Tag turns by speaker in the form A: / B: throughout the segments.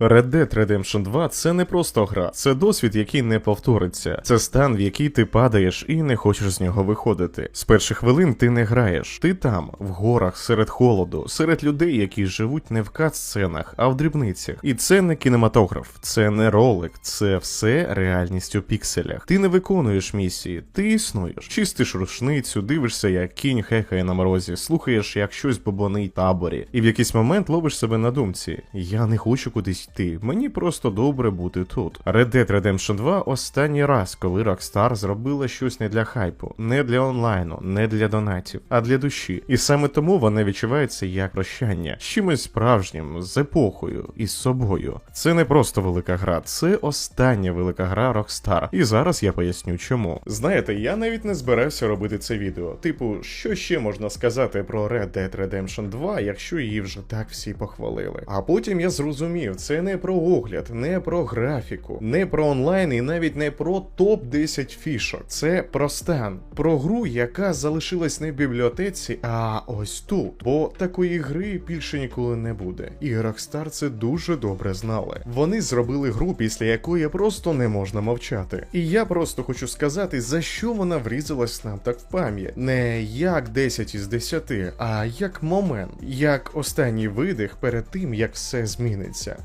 A: Red Dead Redemption 2 це не просто гра, це досвід, який не повториться. Це стан, в який ти падаєш і не хочеш з нього виходити. З перших хвилин ти не граєш. Ти там, в горах, серед холоду, серед людей, які живуть не в кат-сценах, а в дрібницях. І це не кінематограф, це не ролик, це все реальність у пікселях. Ти не виконуєш місії, ти існуєш. Чистиш рушницю, дивишся, як кінь хекає на морозі, слухаєш, як щось бобонить таборі, і в якийсь момент ловиш себе на думці: я не хочу кудись йти, мені просто добре бути тут. Red Dead Redemption 2 останній раз, коли Rockstar зробила щось не для хайпу, не для онлайну, не для донатів, а для душі. І саме тому вона відчувається як прощання з чимось справжнім, з епохою і з собою. Це не просто велика гра, це остання велика гра Rockstar. І зараз я поясню чому. Знаєте, я навіть не збирався робити це відео. Типу, що ще можна сказати про Red Dead Redemption 2, якщо її вже так всі похвалили. А потім я зрозумів, це не про огляд, не про графіку, не про онлайн і навіть не про топ 10 фішок. Це про стан, про гру, яка залишилась не в бібліотеці, а ось тут. Бо такої гри більше ніколи не буде. І Rockstar це дуже добре знали. Вони зробили гру, після якої просто не можна мовчати. І я просто хочу сказати, за що вона врізалась нам так в пам'ять. Не як 10 із 10, а як момент, як останній видих перед тим, як все зміниться.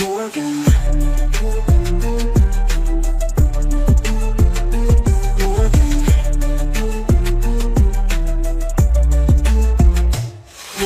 B: Morgan.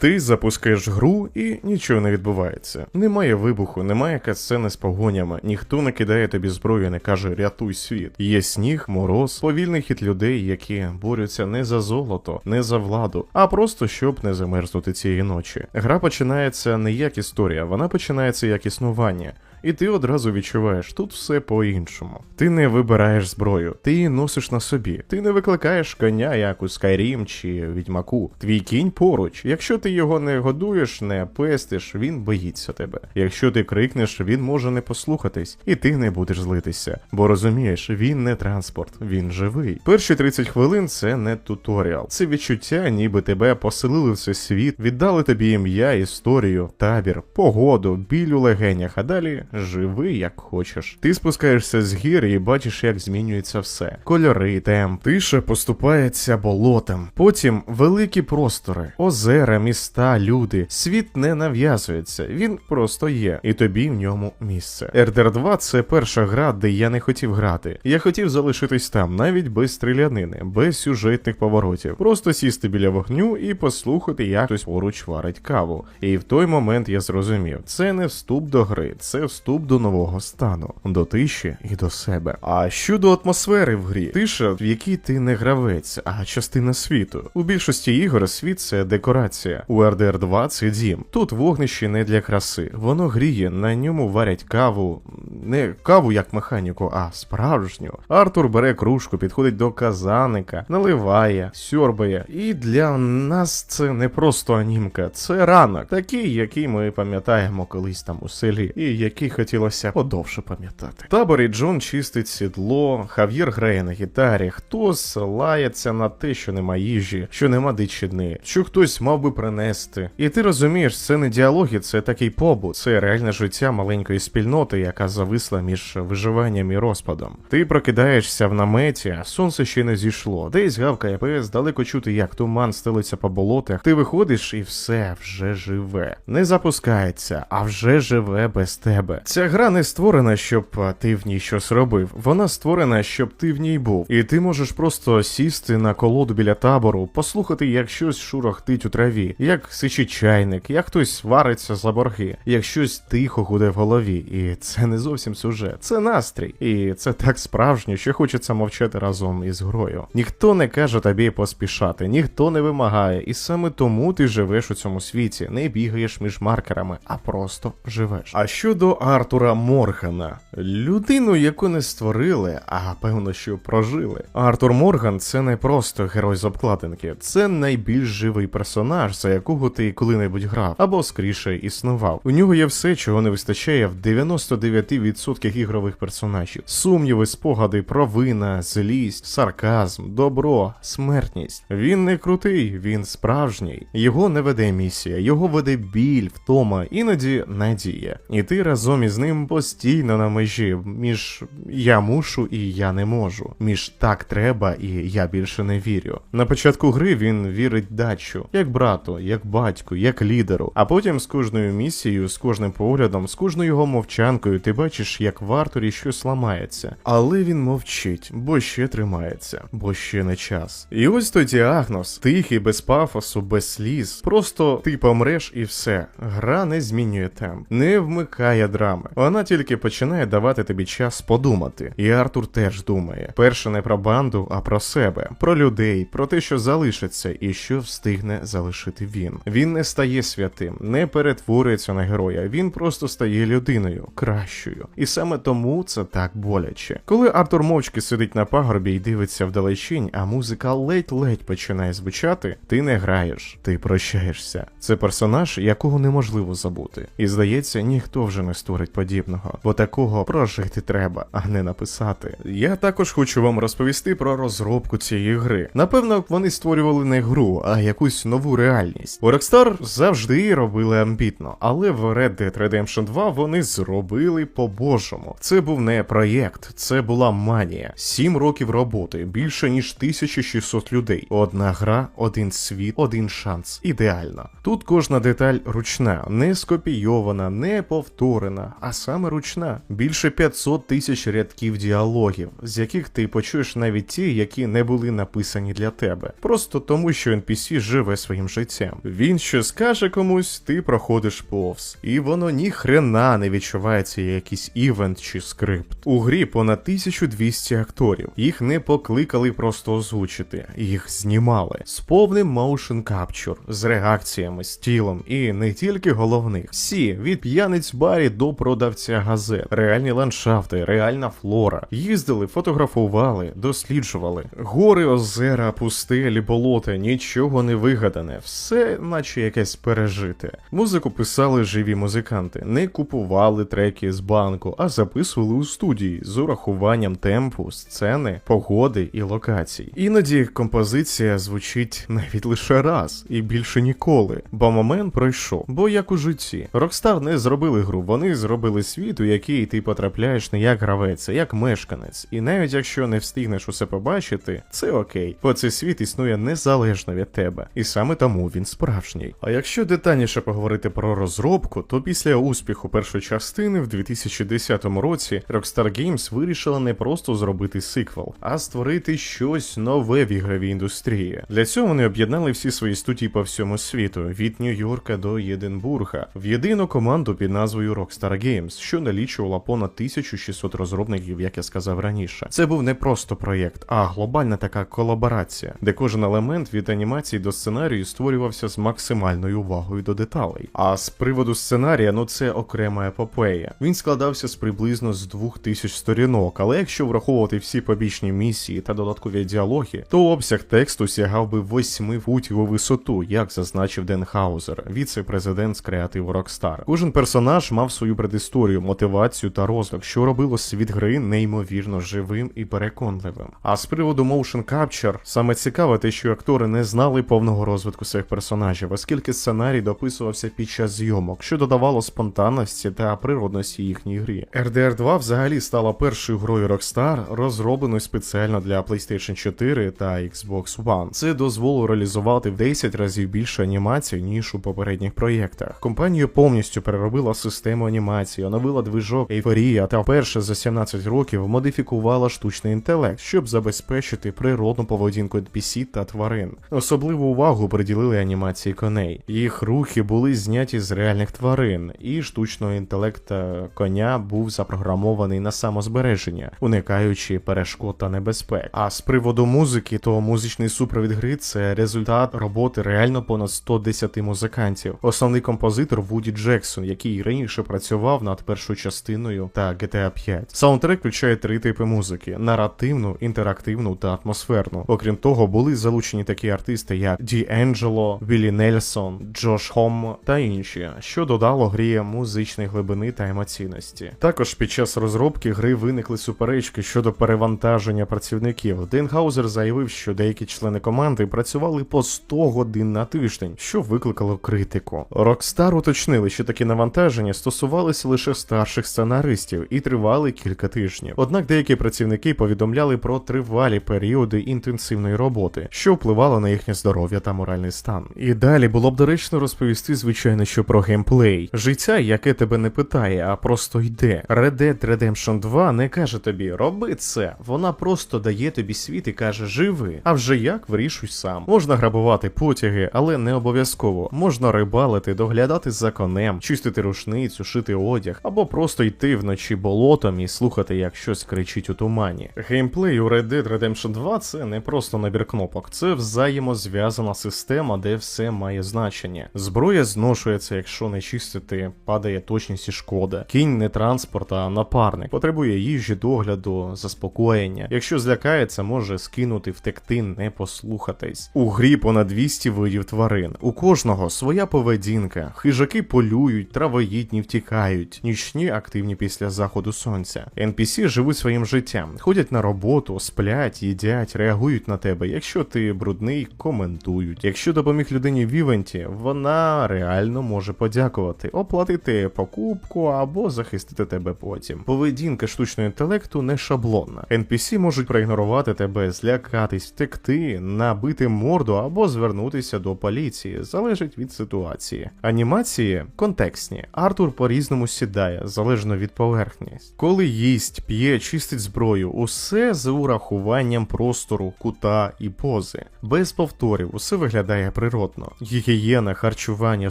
A: Ти запускаєш гру і нічого не відбувається. Немає вибуху, немає катсцени з погонями, ніхто не кидає тобі зброю, не каже рятуй світ. Є сніг, мороз, повільний хід людей, які борються не за золото, не за владу, а просто щоб не замерзнути цієї ночі. Гра починається не як історія, вона починається як існування. І ти одразу відчуваєш, тут все по-іншому. Ти не вибираєш зброю, ти її носиш на собі. Ти не викликаєш коня, як у Skyrim чи Відьмаку. Твій кінь поруч. Якщо ти його не годуєш, не пестиш, він боїться тебе. Якщо ти крикнеш, він може не послухатись, і ти не будеш злитися. Бо розумієш, він не транспорт, він живий. Перші 30 хвилин це не туторіал, це відчуття, ніби тебе поселили в цей світ, віддали тобі ім'я, історію, табір, погоду, біль у легенях, а далі живи як хочеш. Ти спускаєшся з гір і бачиш, як змінюється все. Кольори, темп, тиша поступається болотом. Потім великі простори, озера, міста, люди. Світ не нав'язується, він просто є, і тобі в ньому місце. RDR 2 це перша гра, де я не хотів грати. Я хотів залишитись там, навіть без стрілянини, без сюжетних поворотів. Просто сісти біля вогню і послухати, як хтось поруч варить каву. І в той момент я зрозумів, це не вступ до гри, це вступ до нового стану, до тиші і до себе. А щодо атмосфери в грі, тиша, в якій ти не гравець, а частина світу. У більшості ігор світ це декорація. У RDR 2 це дім. Тут вогнище не для краси. Воно гріє, на ньому варять каву. Не каву як механіку, а справжню. Артур бере кружку, підходить до казаника, наливає, сьорбає. І для нас це не просто анімка, це ранок, такий, який ми пам'ятаємо колись там у селі, і який хотілося подовше пам'ятати. В таборі Джон чистить сідло, Хав'єр грає на гітарі, хтось лається на те, що нема їжі, що нема дичини, що хтось мав би принести. І ти розумієш, це не діалоги, це такий побут, це реальне життя маленької спільноти, яка зависла між виживанням і розпадом. Ти прокидаєшся в наметі, сонце ще не зійшло. Десь гавкає пес, далеко чути, як туман стелиться по болотах. Ти виходиш і все вже живе. Не запускається, а вже живе без тебе. Ця гра не створена, щоб ти в ній щось робив. Вона створена, щоб ти в ній був. І ти можеш просто сісти на колоду біля табору, послухати, як щось шурохтить у траві, як сичить чайник, як хтось вариться за борги, як щось тихо гуде в голові. І це не зовсім сюжет, це настрій. І це так справжньо, що хочеться мовчати разом із грою. Ніхто не каже тобі поспішати, ніхто не вимагає, і саме тому ти живеш у цьому світі, не бігаєш між маркерами, а просто живеш. А щодо Артура Моргана, людину, яку не створили, а певно, що прожили. Артур Морган це не просто герой з обкладинки, це найбільш живий персонаж, за якого ти коли-небудь грав, або скоріше існував. У нього є все, чого не вистачає в 99% ігрових персонажів: сумніви, спогади, провина, злість, сарказм, добро, смертність. Він не крутий, він справжній. Його не веде місія, його веде біль, втома, іноді надія. І ти разом із ним постійно на межі між я мушу і я не можу, між так треба і я більше не вірю. На початку гри він вірить дачу, як брату, як батьку, як лідеру. А потім з кожною місією, з кожним поглядом, з кожною його мовчанкою, ти бачиш, як в Артурі щось ламається. Але він мовчить, бо ще тримається, бо ще не час. І ось той діагноз, тихий, без пафосу, без сліз. Просто ти помреш і все. Гра не змінює темп, не вмикає драми. Вона тільки починає давати тобі час подумати. І Артур теж думає. Перше не про банду, а про себе, про людей, про те, що залишиться, і що встигне залишити він. Він не стає святим, не перетворюється на героя. Він просто стає людиною кращою. І саме тому це так боляче. Коли Артур мовчки сидить на пагорбі і дивиться вдалечінь, а музика ледь-ледь починає звучати, ти не граєш, ти прощаєшся. Це персонаж, якого неможливо забути. І здається, ніхто вже не створить подібного, бо такого прожити треба, а не написати. Я також хочу вам розповісти про розробку цієї гри. Напевно, вони створювали не гру, а якусь нову реальність. У Rockstar завжди робили амбітно, але в Red Dead Redemption 2 вони зробили по-божому. Це був не проєкт, це була манія. Сім років роботи, більше ніж 1600 людей. Одна гра, один світ, один шанс. Ідеально. Тут кожна деталь ручна, не скопійована, не повторена, а саме ручна. Більше 500 тисяч рядків діалогів, з яких ти почуєш навіть ті, які не були написані для тебе. Просто тому, що NPC живе своїм життям. Він що скаже комусь, ти проходиш повз. І воно ні хрена не відчувається як якийсь івент чи скрипт. У грі понад 1200 акторів. Їх не покликали просто озвучити, їх знімали з повним motion capture, з реакціями, з тілом, і не тільки головних. Всі від п'яниць барі продавця газет, реальні ландшафти, реальна флора. Їздили, фотографували, досліджували. Гори, озера, пустелі, болота, нічого не вигадане, все наче якесь пережите. Музику писали живі музиканти, не купували треки з банку, а записували у студії з урахуванням темпу, сцени, погоди і локацій. Іноді композиція звучить навіть лише раз і більше ніколи, бо момент пройшов. Бо як у житті, Rockstar не зробили гру, вони зробили світ, у який ти потрапляєш не як гравець, а як мешканець. І навіть якщо не встигнеш усе побачити, це окей, бо цей світ існує незалежно від тебе, і саме тому він справжній. А якщо детальніше поговорити про розробку, то після успіху першої частини в 2010 році Rockstar Games вирішила не просто зробити сиквел, а створити щось нове в ігровій індустрії. Для цього вони об'єднали всі свої студії по всьому світу, від Нью-Йорка до Єдинбурга, в єдину команду під назвою Rockstar Games, що налічувала понад 1600 розробників, як я сказав раніше. Це був не просто проєкт, а глобальна така колаборація, де кожен елемент від анімації до сценарію створювався з максимальною увагою до деталей. А з приводу сценарія, ну це окрема епопея. Він складався з приблизно з 2000 сторінок, але якщо враховувати всі побічні місії та додаткові діалоги, то обсяг тексту сягав би 8 футів у висоту, як зазначив Ден Хаузер, віце-президент з креативу Rockstar. Кожен персонаж мав свою предісторію, мотивацію та розвиток, що робило світ гри неймовірно живим і переконливим. А з приводу motion capture, саме цікаве те, що актори не знали повного розвитку своїх персонажів, оскільки сценарій дописувався під час зйомок, що додавало спонтанності та природності їхній грі. RDR 2 взагалі стала першою грою Rockstar, розробленою спеціально для PlayStation 4 та Xbox One. Це дозволило реалізувати в 10 разів більше анімацій, ніж у попередніх проєктах. Компанія повністю переробила систему анімації, оновила движок Ейфорія та вперше за 17 років модифікувала штучний інтелект, щоб забезпечити природну поведінку NPC та тварин. Особливу увагу приділили анімації коней. Їх рухи були зняті з реальних тварин, і штучного інтелекта коня був запрограмований на самозбереження, уникаючи перешкод та небезпек. А з приводу музики, то музичний супровід гри це результат роботи реально понад 110 музикантів. Основний композитор Вуді Джексон, який раніше працював працював над першою частиною та GTA 5. Саундтрек включає три типи музики: наративну, інтерактивну та атмосферну. Окрім того, були залучені такі артисти, як D'Angelo, Віллі Нельсон, Джош Хом та інші, що додало грі музичної глибини та емоційності. Також під час розробки гри виникли суперечки щодо перевантаження працівників. Денгаузер заявив, що деякі члени команди працювали по 100 годин на тиждень, що викликало критику. Rockstar уточнили, що такі навантаження стосувалися лише старших сценаристів і тривали кілька тижнів. Однак деякі працівники повідомляли про тривалі періоди інтенсивної роботи, що впливало на їхнє здоров'я та моральний стан. І далі було б доречно розповісти, звичайно, що про геймплей. Життя, яке тебе не питає, а просто йде. Red Dead Redemption 2 не каже тобі роби це. Вона просто дає тобі світ і каже живи. А вже як вирішуй сам. Можна грабувати потяги, але не обов'язково. Можна рибалити, доглядати за конем, чистити рушницю, шити одяг, або просто йти вночі болотом і слухати, як щось кричить у тумані. Геймплей у Red Dead Redemption 2 це не просто набір кнопок, це взаємозв'язана система, де все має значення. Зброя зношується, якщо не чистити, падає точність і шкода. Кінь не транспорт, а напарник. Потребує їжі, догляду, заспокоєння. Якщо злякається, може скинути, втекти, не послухатись. У грі понад 200 видів тварин. У кожного своя поведінка. Хижаки полюють, травоїдні втікають, нічні активні після заходу сонця. NPC живуть своїм життям, ходять на роботу, сплять, їдять, реагують на тебе. Якщо ти брудний, коментують. Якщо допоміг людині в івенті, вона реально може подякувати, оплатити покупку або захистити тебе потім. Поведінка штучного інтелекту не шаблонна. NPC можуть проігнорувати тебе, злякатись, втекти, набити морду або звернутися до поліції, залежить від ситуації. Анімації контекстні. Артур по-різному сідає, залежно від поверхність. Коли їсть, п'є, чистить зброю, усе з урахуванням простору, кута і пози. Без повторів, усе виглядає природно. Гігієна, харчування,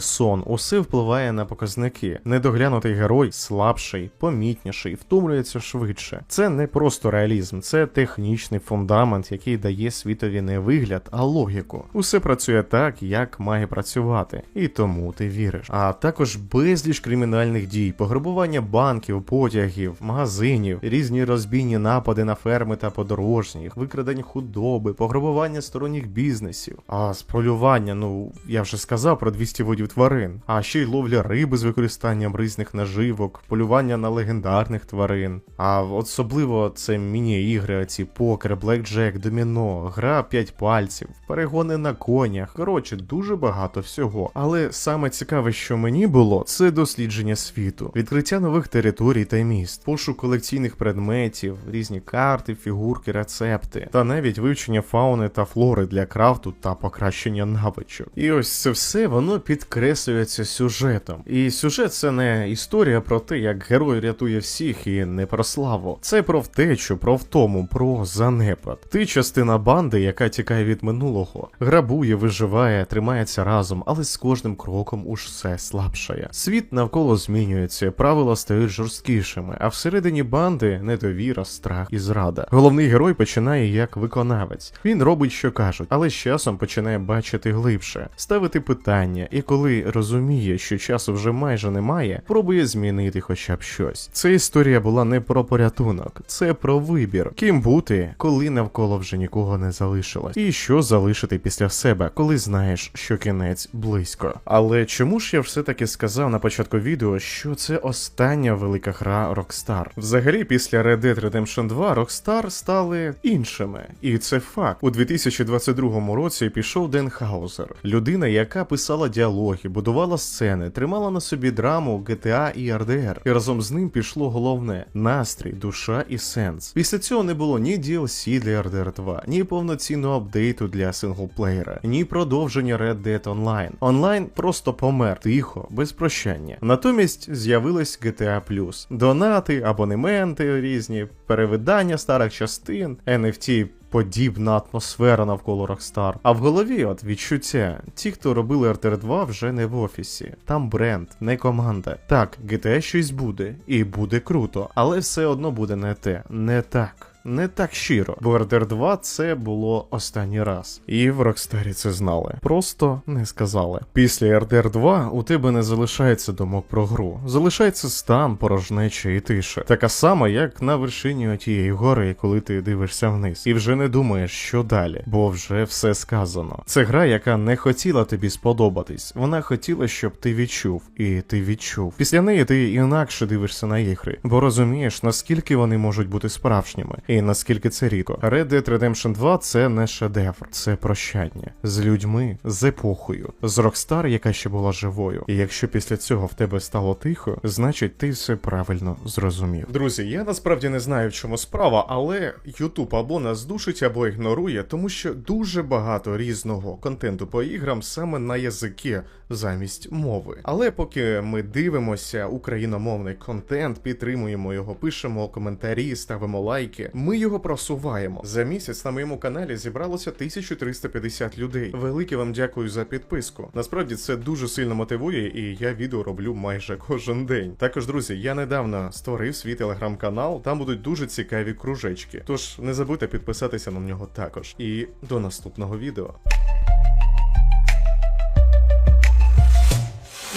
A: сон, усе впливає на показники. Недоглянутий герой слабший, помітніший, втомлюється швидше. Це не просто реалізм, це технічний фундамент, який дає світові не вигляд, а логіку. Усе працює так, як має працювати, і тому ти віриш. А також безліч кримінальних дій, пограбування банків, потягів, магазинів, різні розбійні напади на ферми та подорожніх, викрадення худоби, пограбування сторонніх бізнесів. А з полювання, ну я вже сказав про 200 видів тварин, а ще й ловля риби з використанням різних наживок, полювання на легендарних тварин. А особливо це міні-ігри, оці покер, блекджек, доміно, гра 5 пальців, перегони на конях. Коротше, дуже багато всього. Але саме цікаве, що мені було, це дослідження світу, відкриття нових територій та міст, пошук колекційних предметів, різні карти, фігурки, рецепти, та навіть вивчення фауни та флори для крафту та покращення навичок. І ось це все воно підкреслюється сюжетом. І сюжет це не історія про те, як герой рятує всіх і не про славу. Це про втечу, про втому, про занепад. Ти частина банди, яка тікає від минулого, грабує, виживає, тримається разом, але з кожним кроком уж все слабшає. Світ навколо змінюється, правила стають жорсткішими, а всередині банди недовіра, страх і зрада. Головний герой починає як виконавець. Він робить, що кажуть, але з часом починає бачити глибше, ставити питання, і коли розуміє, що часу вже майже немає, пробує змінити хоча б щось. Ця історія була не про порятунок, це про вибір, ким бути, коли навколо вже нікого не залишилось, і що залишити після себе, коли знаєш, що кінець близько. Але чому ж я все таки сказав на початку відео, що це остання велика гра Rockstar? Взагалі, після Red Dead Redemption 2 Rockstar стали іншими, і це факт. У 2022 році пішов Ден Хаузер, людина, яка писала діалоги, будувала сцени, тримала на собі драму GTA і RDR. І разом з ним пішло головне настрій, душа і сенс. Після цього не було ні DLC для RDR 2, ні повноцінного апдейту для синглплеєра, ні продовження Red Dead Online. Онлайн просто помер тихо, без прощання. Натомість з'явилась GTA+. Донати, абонементи різні, перевидання старих частин, NFT подібна атмосфера навколо Rockstar. А в голові от відчуття. Ті, хто робили RTR 2, вже не в офісі. Там бренд, не команда. Так, GTA щось буде, і буде круто, але все одно буде не те, не так. Не так щиро, бо RDR 2 це було останній раз. І в Rockstar це знали. Просто не сказали. Після RDR 2 у тебе не залишається думок про гру. Залишається стан, порожнеча і тиша. Така сама, як на вершині отієї гори, коли ти дивишся вниз. І вже не думаєш, що далі, бо вже все сказано. Це гра, яка не хотіла тобі сподобатись. Вона хотіла, щоб ти відчув, і ти відчув. Після неї ти інакше дивишся на ігри, бо розумієш, наскільки вони можуть бути справжніми, і наскільки це рідко. Red Dead Redemption 2 це не шедевр, це прощання з людьми, з епохою, з Rockstar, яка ще була живою. І якщо після цього в тебе стало тихо, значить ти все правильно зрозумів. Друзі, я насправді не знаю, в чому справа, але YouTube або нас душить, або ігнорує, тому що дуже багато різного контенту по іграм саме на язики замість мови. Але поки ми дивимося україномовний контент, підтримуємо його, пишемо коментарі, ставимо лайки. Ми його просуваємо. За місяць на моєму каналі зібралося 1350 людей. Велике вам дякую за підписку. Насправді це дуже сильно мотивує, і я відео роблю майже кожен день. Також, друзі, я недавно створив свій телеграм-канал. Там будуть дуже цікаві кружечки. Тож не забудьте підписатися на нього також. І до наступного відео.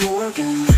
B: Working.